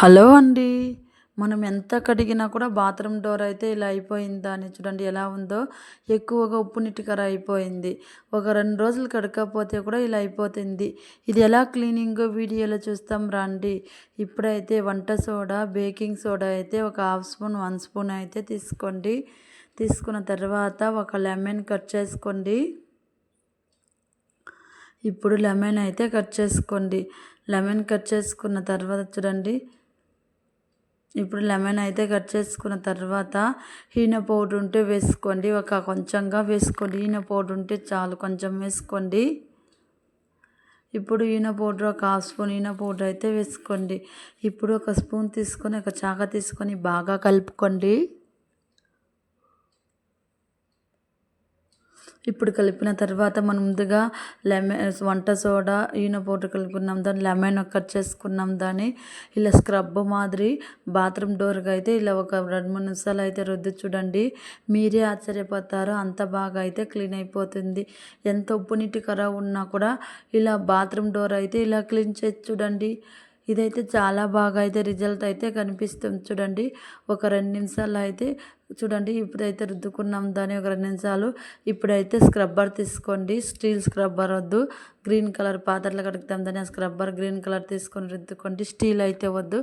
Hello అండి. మనం ఎంత కడిగినా కూడా బాత్రూమ్ డోర్ అయితే ఇలా అయిపోయిందా అని చూడండి ఎలా ఉందో. ఎక్కువగా ఉప్పు నీటికర అయిపోయింది. ఒక రెండు రోజులు కడకపోతే కూడా ఇలా అయిపోతుంది. ఇది ఎలా క్లీనింగ్ వీడియోలో చూస్తాం రండి. ఇప్పుడైతే వంట సోడా బేకింగ్ సోడా అయితే ఒక హాఫ్ స్పూన్ వన్ స్పూన్ అయితే తీసుకోండి. తీసుకున్న తర్వాత ఒక లెమన్ కట్ చేసుకోండి. ఇప్పుడు లెమన్ అయితే కట్ చేసుకోండి. లెమన్ కట్ చేసుకున్న తర్వాత చూడండి. ఇప్పుడు లెమన్ అయితే కట్ చేసుకున్న తర్వాత ఈన పౌడర్ ఉంటే వేసుకోండి. ఒక కొంచెంగా వేసుకోండి. ఈన పౌడర్ ఉంటే చాలు కొంచెం వేసుకోండి. ఇప్పుడు ఈన పౌడర్ ఒక హాఫ్ స్పూన్ ఈన పౌడర్ అయితే వేసుకోండి. ఇప్పుడు ఒక స్పూన్ తీసుకొని ఒక చాక తీసుకొని బాగా కలుపుకోండి. ఇప్పుడు కలిపిన తర్వాత మనం ముందుగా లెమన్ వంట సోడా ఈన పౌడర్ కలుపుకున్నాం దాన్ని లెమన్ కట్ చేసుకున్నాం దాన్ని ఇలా స్క్రబ్ మాదిరి బాత్రూమ్ డోర్కి అయితే ఇలా ఒక రెండు మూడు నిమిషాలు అయితే రుద్ది చూడండి. మీరే ఆశ్చర్యపోతారు. అంత బాగా అయితే క్లీన్ అయిపోతుంది. ఎంత ఉప్పు నీటి కర ఉన్నా కూడా ఇలా బాత్రూమ్ డోర్ అయితే ఇలా క్లీన్ చేసి చూడండి. ఇదైతే చాలా బాగా అయితే రిజల్ట్ అయితే కనిపిస్తుంది. చూడండి ఒక రెండు నిమిషాలు అయితే చూడండి ఇప్పుడైతే రుద్దుకున్నాం. దాని ఒక రెండు నిమిషాలు ఇప్పుడైతే స్క్రబ్బర్ తీసుకోండి. స్టీల్ స్క్రబ్బర్ వద్దు గ్రీన్ కలర్ పాత్రలు కడుగుతాం. దాని ఆ స్క్రబ్బర్ గ్రీన్ కలర్ తీసుకొని రుద్దుకోండి. స్టీల్ అయితే వద్దు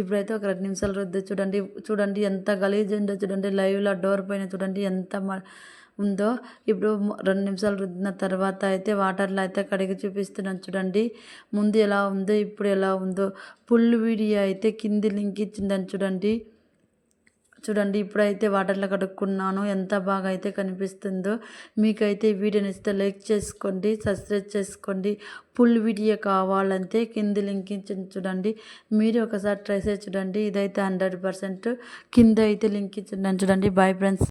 ఇప్పుడైతే ఒక రెండు నిమిషాలు రుద్దు. చూడండి చూడండి ఎంత గలీజ్ ఉందో. చూడండి లైవ్లో డోర్ పైన చూడండి ఎంత ఉందో ఇప్పుడు రెండు నిమిషాలు రుద్దిన తర్వాత అయితే వాటర్లో అయితే కడిగి చూపిస్తున్నాను చూడండి. ముందు ఎలా ఉందో ఇప్పుడు ఎలా ఉందో. ఫుల్ వీడియో అయితే కింది లింక్ ఇచ్చిందని చూడండి. చూడండి ఇప్పుడైతే వాటర్లో కడుక్కున్నాను. ఎంత బాగా అయితే కనిపిస్తుందో. మీకైతే వీడియో నచ్చితే లైక్ చేసుకోండి సబ్స్క్రైబ్ చేసుకోండి. ఫుల్ వీడియో కావాలంటే కింది లింక్ చూడండి. మీరు ఒకసారి ట్రై చేసి చూడండి. ఇదైతే హండ్రెడ్ పర్సెంట్. కింద అయితే లింక్ ఇచ్చిందని చూడండి. Boy friends.